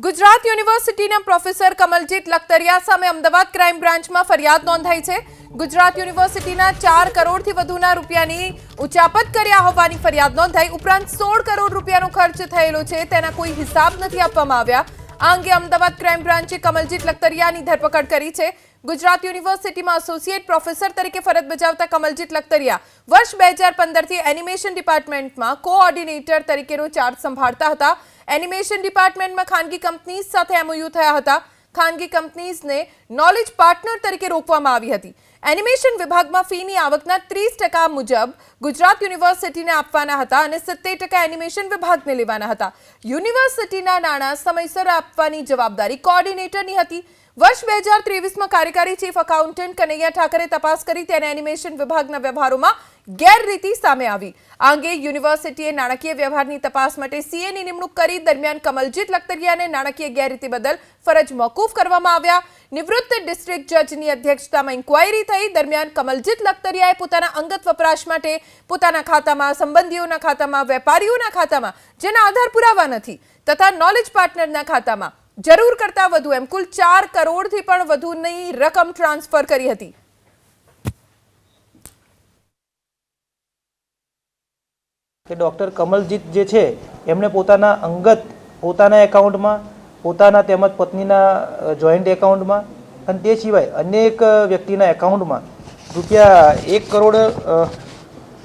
ગુજરાત યુનિવર્સિટીના પ્રોફેસર કમલજીત લખતરિયા સામે અમદાવાદ ક્રાઇમ બ્રાન્ચમાં ફરિયાદ નોંધાઈ છે. ગુજરાત યુનિવર્સિટીના ચાર કરોડથી વધુના રૂપિયાની ઉચાપત કર્યા હોવાની ફરિયાદ નોંધાઈ. ઉપરાંત સોળ કરોડ રૂપિયાનો ખર્ચ થયેલો છે, તેના કોઈ હિસાબ નથી આપવામાં આવ્યા. આ અંગે અમદાવાદ ક્રાઇમ બ્રાન્ચે કમલજીત લખતરિયાની ધરપકડ કરી છે. ગુજરાત યુનિવર્સિટીમાં એસોસિએટ પ્રોફેસર તરીકે ફરજ બજાવતા કમલજીત લખતરિયા વર્ષ બે હજાર પંદરથી એનિમેશન ડિપાર્ટમેન્ટમાં કોઓર્ડિનેટર તરીકેનો ચાર્જ સંભાળતા હતા. એનિમેશન ડિપાર્ટમેન્ટમાં ખાનગી કંપનીઝ સાથે એમઓયુ થયા હતા. ખાનગી કંપનીઝને નોલેજ પાર્ટનર તરીકે રોકવામાં આવી હતી. એનિમેશન વિભાગમાં ફીની આવકના ત્રીસ ટકા મુજબ ગુજરાત યુનિવર્સિટીને આપવાના હતા અને સિત્તેર ટકા એનિમેશન વિભાગને લેવાના હતા. યુનિવર્સિટીના નાણાં સમયસર આપવાની જવાબદારી કોઓર્ડિનેટરની હતી. વર્ષ બે હજાર ત્રેવીસમાં કાર્યકારી ચીફ એકાઉન્ટન્ટ કનૈયા ઠાકરે તપાસ કરી તેને એનિમેશન વિભાગના વ્યવહારોમાં ગેરરીતિ સામે આવી. આ અંગે યુનિવર્સિટીએ નાણાકીય વ્યવહારની તપાસ માટે સીએની નિમણૂક કરી દરમિયાન કમલજીત લખતરિયાને નાણાકીય ગેરરીતિ બદલ ફરજ મોકૂફ કરવામાં આવ્યા. નિવૃત્ત ડિસ્ટ્રિક્ટ જજની અધ્યક્ષતામાં ઇન્ક્વાયરી થઈ. દરમિયાન કમલજીત લખતરિયાએ પોતાના અંગત વપરાશ માટે પોતાના ખાતામાં, સંબંધીઓના ખાતામાં, વેપારીઓના ખાતામાં, જેના આધાર પુરાવા નથી, તથા નોલેજ પાર્ટનરના ખાતામાં જરૂર કરતાં વધુ એમ કુલ ચાર કરોડથી પણ વધુની રકમ ટ્રાન્સફર કરી હતી. કે ડૉક્ટર કમલજીત જે છે, એમણે પોતાના અંગત, પોતાના એકાઉન્ટમાં, પોતાના તેમજ પત્નીના જોઈન્ટ એકાઉન્ટમાં અને તે સિવાય અનેક વ્યક્તિના એકાઉન્ટમાં રૂપિયા એક કરોડ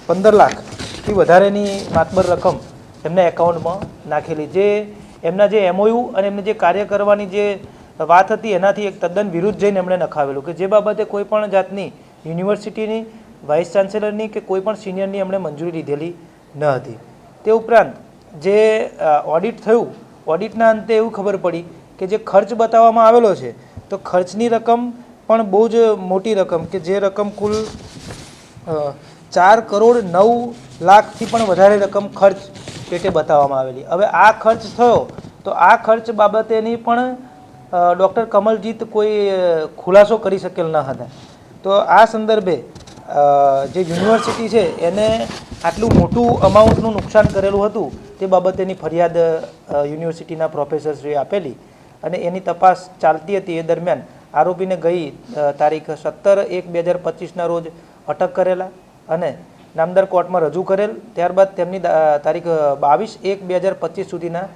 પંદર લાખથી વધારેની માતબર રકમ એમના એકાઉન્ટમાં નાખેલી. જે એમના જે એમઓયુ અને એમને જે કાર્ય કરવાની જે વાત હતી, એનાથી એક તદ્દન વિરુદ્ધ જઈને એમણે નખાવેલું કે જે બાબતે કોઈ પણ જાતની યુનિવર્સિટીની, વાઇસ ચાન્સેલરની કે કોઈ પણ સિનિયરની એમણે મંજૂરી લીધેલી ન હતી. તે ઉપરાંત જે ઓડિટ થયું ઓડિટના અંતે એવું ખબર પડી કે જે ખર્ચ બતાવવામાં આવેલો છે, તો ખર્ચની રકમ પણ બહુ જ મોટી રકમ કે જે રકમ કુલ ચાર કરોડ નવ લાખથી પણ વધારે રકમ ખર્ચ પેટે બતાવવામાં આવેલી. હવે આ ખર્ચ થયો, તો આ ખર્ચ બાબતેની પણ ડૉક્ટર કમલજીત કોઈ ખુલાસો કરી શકેલ ન હતા. તો આ સંદર્ભે જે યુનિવર્સિટી છે, એને આટલું મોટું અમાઉન્ટનું નુકસાન કરેલું હતું તે બાબતેની ફરિયાદ યુનિવર્સિટીના પ્રોફેસરશ્રીએ આપેલી અને એની તપાસ ચાલતી હતી એ દરમિયાન આરોપીને ગઈ તારીખ સત્તર એક બે હજાર પચીસના રોજ અટક કરેલા અને નામદાર કોર્ટમાં રજૂ કરેલ. ત્યારબાદ તેમની તારીખ બાવીસ એક બે હજાર પચીસ સુધીના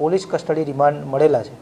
પોલીસ કસ્ટડી રિમાન્ડ મળેલા છે.